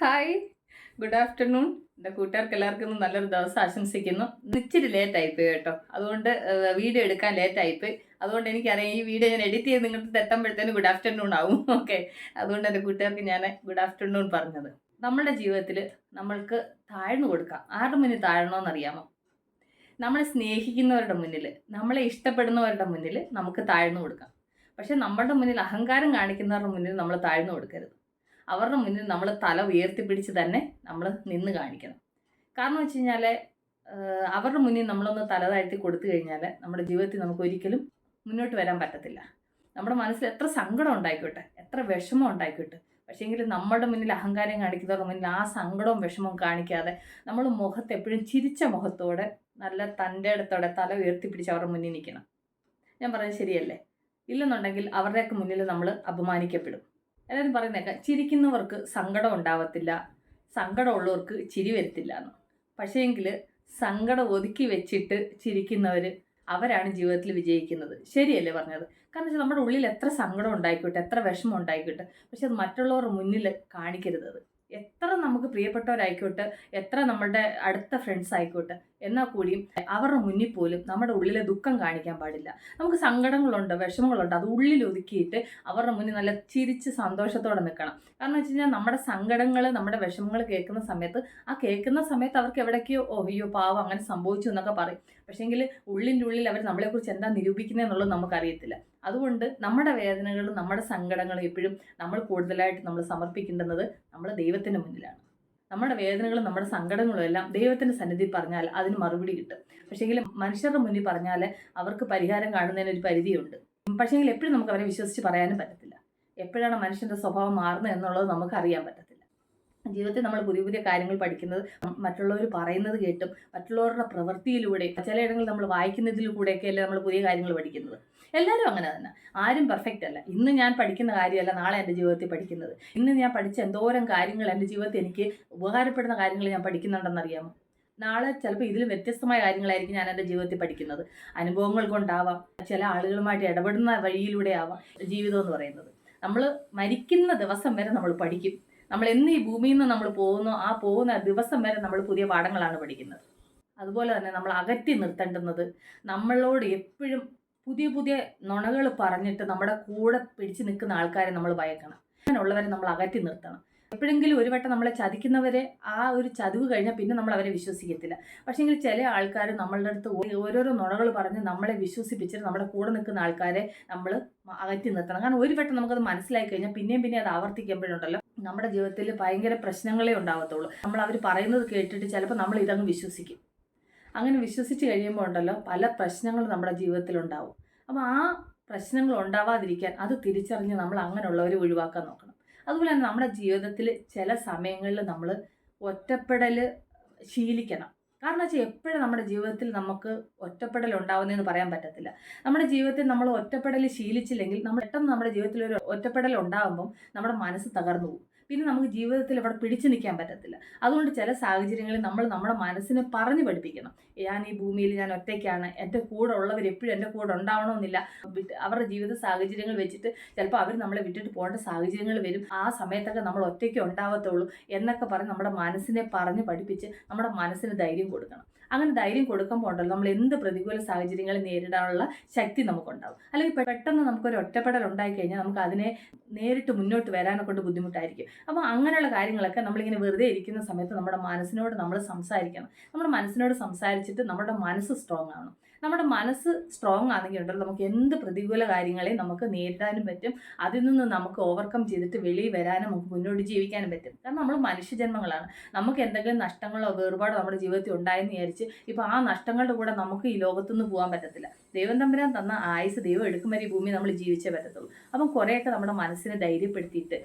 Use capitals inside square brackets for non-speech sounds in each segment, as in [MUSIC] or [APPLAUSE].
Hi. Good afternoon. എന്റെ കൂട്ടുകാർക്ക് എല്ലാവർക്കും നല്ലൊരു ദിവസം ആശംസിക്കുന്നു. ഇച്ചിരി ലേറ്റായിപ്പോയി കേട്ടോ. അതുകൊണ്ട് വീഡിയോ എടുക്കാൻ ലേറ്റായിപ്പോയി. അതുകൊണ്ട് എനിക്കറിയാം ഈ വീഡിയോ ഞാൻ എഡിറ്റ് ചെയ്ത് നിങ്ങൾക്ക് തെട്ടുമ്പോഴത്തേന് ഗുഡ് ആഫ്റ്റർനൂൺ ആവും. [LAUGHS] ഓക്കെ. അതുകൊണ്ട് എന്റെ കൂട്ടുകാർക്ക് ഞാൻ ഗുഡ് ആഫ്റ്റർനൂൺ പറഞ്ഞത്. നമ്മുടെ ജീവിതത്തിൽ നമ്മൾക്ക് താഴ്ന്നു കൊടുക്കാം. ആരുടെ മുന്നിൽ താഴണമെന്നറിയാമോ നമ്മളെ സ്നേഹിക്കുന്നവരുടെ മുന്നിൽ നമ്മളെ ഇഷ്ടപ്പെടുന്നവരുടെ മുന്നിൽ നമുക്ക് താഴ്ന്നു കൊടുക്കാം. പക്ഷെ നമ്മളുടെ മുന്നിൽ അഹങ്കാരം കാണിക്കുന്നവരുടെ മുന്നിൽ നമ്മൾ താഴ്ന്നു കൊടുക്കരുത്. അവരുടെ മുന്നിൽ നമ്മൾ തല ഉയർത്തിപ്പിടിച്ച് തന്നെ നമ്മൾ നിന്ന് കാണിക്കണം. കാരണം വെച്ച് കഴിഞ്ഞാൽ അവരുടെ മുന്നിൽ നമ്മളൊന്ന് തല താഴ്ത്തി കൊടുത്തു കഴിഞ്ഞാൽ നമ്മുടെ ജീവിതത്തിൽ നമുക്ക് ഒരിക്കലും മുന്നോട്ട് വരാൻ പറ്റത്തില്ല. നമ്മുടെ മനസ്സിൽ എത്ര സങ്കടം ഉണ്ടായിക്കോട്ടെ എത്ര വിഷമം ഉണ്ടായിക്കോട്ടെ. പക്ഷേങ്കിൽ നമ്മുടെ മുന്നിൽ അഹങ്കാരം കാണിക്കുന്നവരുടെ മുന്നിൽ ആ സങ്കടവും വിഷമവും കാണിക്കാതെ നമ്മൾ മുഖത്ത് എപ്പോഴും ചിരിച്ച മുഖത്തോടെ നല്ല തന്റെ അടുത്തോടെ തല ഉയർത്തിപ്പിടിച്ച് അവരുടെ മുന്നിൽ നിൽക്കണം. ഞാൻ പറഞ്ഞത് ശരിയല്ലേ? ഇല്ലെന്നുണ്ടെങ്കിൽ അവരുടെയൊക്കെ മുന്നിൽ നമ്മൾ അപമാനിക്കപ്പെടും. എല്ലാവരും പറയുന്നേക്കാം ചിരിക്കുന്നവർക്ക് സങ്കടം ഉണ്ടാവത്തില്ല സങ്കടമുള്ളവർക്ക് ചിരി വരത്തില്ല എന്ന്. പക്ഷേങ്കിൽ സങ്കടം ഒതുക്കി വെച്ചിട്ട് ചിരിക്കുന്നവർ അവരാണ് ജീവിതത്തിൽ വിജയിക്കുന്നത്. ശരിയല്ലേ പറഞ്ഞത്? കാരണം വെച്ചാൽ നമ്മുടെ ഉള്ളിൽ എത്ര സങ്കടം ഉണ്ടായിക്കോട്ടെ എത്ര വിഷമം ഉണ്ടായിക്കോട്ടെ പക്ഷെ അത് മറ്റുള്ളവരുടെ മുന്നിൽ കാണിക്കരുത് എത്ര നമുക്ക് പ്രിയപ്പെട്ടവരായിക്കോട്ടെ എത്ര നമ്മളുടെ അടുത്ത ഫ്രണ്ട്സ് ആയിക്കോട്ടെ എന്നാൽ കൂടിയും അവരുടെ മുന്നിൽ പോലും നമ്മുടെ ഉള്ളിലെ ദുഃഖം കാണിക്കാൻ പാടില്ല. നമുക്ക് സങ്കടങ്ങളുണ്ട് വിഷമങ്ങളുണ്ട് അത് ഉള്ളിൽ ഒതുക്കിയിട്ട് അവരുടെ മുന്നിൽ നല്ല ചിരിച്ച് സന്തോഷത്തോടെ നിൽക്കണം. കാരണം വെച്ച് കഴിഞ്ഞാൽ നമ്മുടെ സങ്കടങ്ങൾ നമ്മുടെ വിഷമങ്ങൾ കേൾക്കുന്ന സമയത്ത് ആ കേൾക്കുന്ന സമയത്ത് അവർക്ക് എവിടേക്കോ ഓ അയ്യോ പാവം അങ്ങനെ സംഭവിച്ചു എന്നൊക്കെ പറയും. പക്ഷേങ്കിൽ ഉള്ളിന്റെ ഉള്ളിൽ അവർ നമ്മളെക്കുറിച്ച് എന്താ നിരൂപിക്കുന്നത് എന്നുള്ളത് നമുക്കറിയത്തില്ല. അതുകൊണ്ട് നമ്മുടെ വേദനകളും നമ്മുടെ സങ്കടങ്ങളും എപ്പോഴും നമ്മൾ കൂടുതലായിട്ട് നമ്മൾ സമർപ്പിക്കേണ്ടുന്നത് നമ്മുടെ ദൈവത്തിന്റെ മുന്നിലാണ്. നമ്മുടെ വേദനകളും നമ്മുടെ സങ്കടങ്ങളും എല്ലാം ദൈവത്തിന്റെ സന്നിധി പറഞ്ഞാൽ അതിന് മറുപടി കിട്ടും. പക്ഷേങ്കിൽ മനുഷ്യരുടെ മുന്നിൽ പറഞ്ഞാൽ അവർക്ക് പരിഹാരം കാണുന്നതിന് ഒരു പരിധിയുണ്ട്. പക്ഷേങ്കിൽ എപ്പോഴും നമുക്ക് അവരെ വിശ്വസിച്ച് പറയാനും പറ്റത്തില്ല. എപ്പോഴാണ് മനുഷ്യന്റെ സ്വഭാവം മാറുന്നത് എന്നുള്ളത് നമുക്ക് അറിയാൻ പറ്റത്തില്ല. ജീവിതത്തിൽ നമ്മൾ പുതിയ പുതിയ കാര്യങ്ങൾ പഠിക്കുന്നത് മറ്റുള്ളവർ പറയുന്നത് കേട്ടും മറ്റുള്ളവരുടെ പ്രവൃത്തിയിലൂടെ ചിലയിടങ്ങളിൽ നമ്മൾ വായിക്കുന്നതിലൂടെയൊക്കെയല്ലേ നമ്മൾ പുതിയ കാര്യങ്ങൾ പഠിക്കുന്നത്. എല്ലാവരും അങ്ങനെ തന്നെ. ആരും പെർഫെക്റ്റ് അല്ല. ഇന്ന് ഞാൻ പഠിക്കുന്ന കാര്യമല്ല നാളെ എന്റെ ജീവിതത്തിൽ പഠിക്കുന്നത്. ഇന്ന് ഞാൻ പഠിച്ച എന്തോരം കാര്യങ്ങൾ എന്റെ ജീവിതത്തിൽ എനിക്ക് ഉപകാരപ്പെടുന്ന കാര്യങ്ങൾ ഞാൻ പഠിക്കുന്നുണ്ടെന്നറിയാമോ? നാളെ ചിലപ്പോൾ ഇതിലും വ്യത്യസ്തമായ കാര്യങ്ങളായിരിക്കും ഞാൻ എന്റെ ജീവിതത്തിൽ പഠിക്കുന്നത്. അനുഭവങ്ങൾ കൊണ്ടാവാം ചില ആളുകളുമായിട്ട് ഇടപെടുന്ന വഴിയിലൂടെ ആവാം ജീവിതം എന്ന് പറയുന്നത്. നമ്മൾ മരിക്കുന്ന ദിവസം വരെ നമ്മൾ പഠിക്കും. നമ്മൾ എന്ന് ഈ ഭൂമിയിൽ നിന്ന് നമ്മൾ പോകുന്നു ആ പോകുന്ന ദിവസം വരെ നമ്മൾ പുതിയ പാഠങ്ങളാണ് പഠിക്കുന്നത്. അതുപോലെ തന്നെ നമ്മൾ അകറ്റി നിർത്തേണ്ടുന്നത് നമ്മളോട് എപ്പോഴും പുതിയ പുതിയ നുണകൾ പറഞ്ഞിട്ട് നമ്മുടെ കൂടെ പിടിച്ചു നിൽക്കുന്ന ആൾക്കാരെ നമ്മൾ ഭയക്കണം. അങ്ങനെയുള്ളവരെ നമ്മൾ അകറ്റി നിർത്തണം. എപ്പോഴെങ്കിലും ഒരു വട്ടം നമ്മളെ ചതിക്കുന്നവരെ ആ ഒരു ചതിവ് കഴിഞ്ഞാൽ പിന്നെ നമ്മൾ അവരെ വിശ്വസിക്കത്തില്ല. പക്ഷേങ്കിൽ ചില ആൾക്കാർ നമ്മളുടെ അടുത്ത് ഓരോരോ നുണകൾ പറഞ്ഞ് നമ്മളെ വിശ്വസിപ്പിച്ചിട്ട് നമ്മുടെ കൂടെ നിൽക്കുന്ന ആൾക്കാരെ നമ്മൾ അകറ്റി നിർത്തണം. കാരണം ഒരു വട്ടം നമുക്കത് മനസ്സിലായി കഴിഞ്ഞാൽ പിന്നെയും പിന്നെ അത് ആവർത്തിക്കുമ്പോഴുണ്ടല്ലോ. നമ്മുടെ ജീവിതത്തിൽ ഭയങ്കര പ്രശ്നങ്ങളേ ഉണ്ടാവത്തുള്ളൂ. നമ്മൾ അവർ പറയുന്നത് കേട്ടിട്ട് ചിലപ്പോൾ നമ്മൾ ഇതങ്ങ് വിശ്വസിക്കും. അങ്ങനെ വിശ്വസിച്ച് കഴിയുമ്പോൾ ഉണ്ടല്ലോ പല പ്രശ്നങ്ങളും നമ്മുടെ ജീവിതത്തിൽ ഉണ്ടാവും. അപ്പോൾ ആ പ്രശ്നങ്ങൾ ഉണ്ടാവാതിരിക്കാൻ അത് തിരിച്ചറിഞ്ഞ് നമ്മൾ അങ്ങനെയുള്ളവരെ ഒഴിവാക്കാൻ നോക്കണം. അതുപോലെ തന്നെ നമ്മുടെ ജീവിതത്തിൽ ചില സമയങ്ങളിൽ നമ്മൾ ഒറ്റപ്പെടൽ ശീലിക്കണം. കാരണം വെച്ചാൽ എപ്പോഴും നമ്മുടെ ജീവിതത്തിൽ നമുക്ക് ഒറ്റപ്പെടൽ ഉണ്ടാവുന്നതെന്ന് പറയാൻ പറ്റത്തില്ല. നമ്മുടെ ജീവിതത്തിൽ നമ്മൾ ഒറ്റപ്പെടൽ ശീലിച്ചില്ലെങ്കിൽ നമ്മൾ പെട്ടെന്ന് നമ്മുടെ ജീവിതത്തിൽ ഒരു ഒറ്റപ്പെടൽ ഉണ്ടാകുമ്പം നമ്മുടെ മനസ്സ് തകർന്നു പോകും. പിന്നെ നമുക്ക് ജീവിതത്തിൽ ഇവിടെ പിടിച്ചു നിൽക്കാൻ പറ്റത്തില്ല. അതുകൊണ്ട് ചില സാഹചര്യങ്ങളിൽ നമ്മൾ നമ്മുടെ മനസ്സിനെ പറഞ്ഞു പഠിപ്പിക്കണം. ഞാൻ ഈ ഭൂമിയിൽ ഞാൻ ഒറ്റയ്ക്കാണ്. എന്റെ കൂടെ ഉള്ളവർ എപ്പോഴും എന്റെ കൂടെ ഉണ്ടാവണമെന്നില്ല. അവരുടെ ജീവിത സാഹചര്യങ്ങൾ വെച്ചിട്ട് ചിലപ്പോൾ അവർ നമ്മളെ വിട്ടിട്ട് പോകേണ്ട സാഹചര്യങ്ങൾ വരും. ആ സമയത്തൊക്കെ നമ്മൾ ഒറ്റയ്ക്ക് ഉണ്ടാവത്തുള്ളൂ എന്നൊക്കെ പറഞ്ഞ് നമ്മുടെ മനസ്സിനെ പറഞ്ഞ് പഠിപ്പിച്ച് നമ്മുടെ മനസ്സിന് ധൈര്യം കൊടുക്കണം. അങ്ങനെ ധൈര്യം കൊടുക്കുമ്പോൾ ഉണ്ടല്ലോ നമ്മൾ എന്ത് പ്രതികൂല സാഹചര്യങ്ങളെ നേരിടാനുള്ള ശക്തി നമുക്കുണ്ടാവും. അല്ലെങ്കിൽ പെട്ടെന്ന് നമുക്കൊരു ഒറ്റപ്പെടൽ ഉണ്ടായി കഴിഞ്ഞാൽ നമുക്ക് അതിനെ നേരിട്ട് മുന്നോട്ട് വരാനെ കൊണ്ട് ബുദ്ധിമുട്ടായിരിക്കും. അപ്പോൾ അങ്ങനെയുള്ള കാര്യങ്ങളൊക്കെ നമ്മളിങ്ങനെ വെറുതെ ഇരിക്കുന്ന സമയത്ത് നമ്മുടെ മനസ്സിനോട് നമ്മൾ സംസാരിക്കണം. നമ്മുടെ മനസ്സിനോട് സംസാരിച്ചിട്ട് നമ്മുടെ മനസ്സ് സ്ട്രോങ് ആണ് നമ്മുടെ മനസ്സ് സ്ട്രോങ് ആണെങ്കിൽ ഉണ്ടല്ലോ നമുക്ക് എന്ത് പ്രതികൂല കാര്യങ്ങളെ നമുക്ക് നേരിടാനും പറ്റും. അതിൽ നിന്ന് നമുക്ക് ഓവർകം ചെയ്തിട്ട് വെളിയിൽ വരാനും നമുക്ക് മുന്നോട്ട് ജീവിക്കാനും പറ്റും. കാരണം നമ്മൾ മനുഷ്യജന്മങ്ങളാണ്. നമുക്ക് എന്തെങ്കിലും നഷ്ടങ്ങളോ വേർപാടോ നമ്മുടെ ജീവിതത്തിൽ ഉണ്ടായെന്ന് വിചാരിച്ച് ഇപ്പോൾ ആ നഷ്ടങ്ങളുടെ കൂടെ നമുക്ക് ഈ ലോകത്തുനിന്ന് പോകാൻ പറ്റത്തില്ല. ദൈവം തമ്പുരാൻ തന്ന ആയുസ് ദൈവം എടുക്കും വരെ ഈ ഭൂമി നമ്മൾ ജീവിച്ചേ പറ്റത്തുള്ളൂ. അപ്പം കുറേയൊക്കെ നമ്മുടെ മനസ്സിനെ ധൈര്യപ്പെടുത്തിയിട്ട്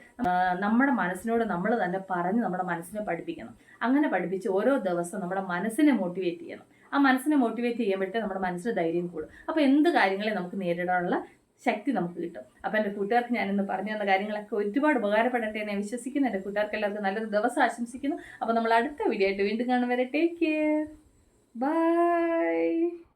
നമ്മുടെ മനസ്സിനോട് നമ്മൾ തന്നെ പറഞ്ഞ് നമ്മുടെ മനസ്സിനെ പഠിപ്പിക്കണം. അങ്ങനെ പഠിപ്പിച്ച് ഓരോ ദിവസം നമ്മുടെ മനസ്സിനെ മോട്ടിവേറ്റ് ചെയ്യണം. ആ മനസ്സിനെ മോട്ടിവേറ്റ് ചെയ്യാൻ ചെയ്യുമ്പോഴത്തേ നമ്മുടെ മനസ്സിന് ധൈര്യം കൂടും. അപ്പോൾ എന്ത് കാര്യങ്ങളെ നമുക്ക് നേരിടാനുള്ള ശക്തി നമുക്ക് കിട്ടും. അപ്പോൾ എന്റെ കൂട്ടുകാർക്ക് ഞാനിന്ന് പറഞ്ഞു തന്ന കാര്യങ്ങളൊക്കെ ഒരുപാട് ഉപകാരപ്പെടട്ടെ എന്ന് വിശ്വസിക്കുന്നു. എന്റെ കൂട്ടുകാർക്ക് എല്ലാവർക്കും നല്ലൊരു ദിവസം ആശംസിക്കുന്നു. അപ്പോൾ നമ്മൾ അടുത്ത വീഡിയോ ആയിട്ട് വീണ്ടും കാണും വരെ. Take care bye